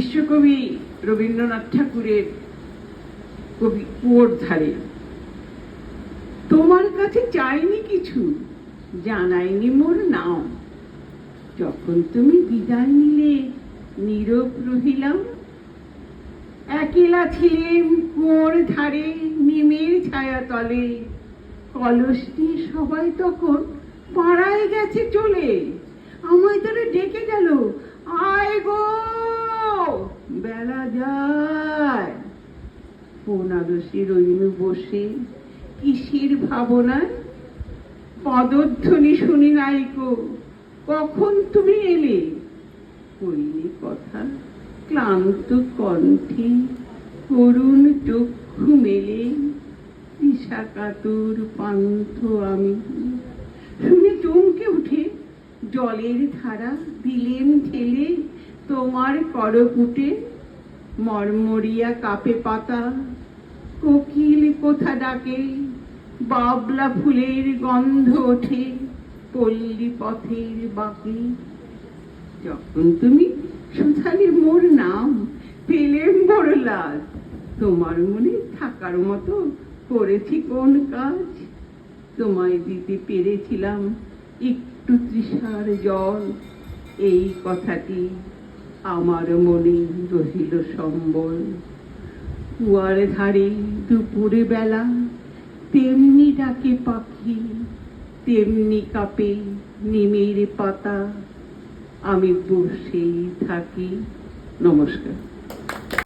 বিশ্বকবি রবীন্দ্রনাথ ঠাকুরের কবি কুয়োর ধারে। তোমার কাছে চাইনি কিছু, জানাইনি মোর নাম। যখন তুমি বিদায় নিলে, নীরব রহিলাম। একেলা ছিলেন কুয়োর ধারে, নিমের ছায়া তলে। কলস নিয়ে সবাই তখন পাড়ায় গেছে চলে। আমায় তারা ডেকে গেল, আয় গো বেলা যায় কোনারসে রইল বসে কিসের ভাবনায়। পদধ্বনি শুনি নাইকো, কখন তুমি এলে? কইলে কথা, ক্লান্ত কণ্ঠে করুণ চক্ষু মেলে। বিষাকাতুর পান্থ আমি। শুনে চমকে উঠে, জলের ধারা দিলেন ঠেলে তোমার করপুটে। মরমরিয়া কাপে পাতা, কোকিল কোথা ডাকে, বাবলা ফুলের গন্ধ ওঠে পল্লী পথের বাকি। যখন তুমি সুধালে মোর নাম পেলেম বড় লাজ, তোমার মনে থাকার মতো করেছি কোন কাজ? তোমায় দিতে পেরেছিলাম একটু তৃষার জল, এই কথাটি আমার মনে রহিল সম্বল। কুয়ার ধারে দুপুরে বেলা তেমনি ডাকে পাখি, তেমনি কাপে নিমের পাতা। আমি বসেই থাকি। নমস্কার।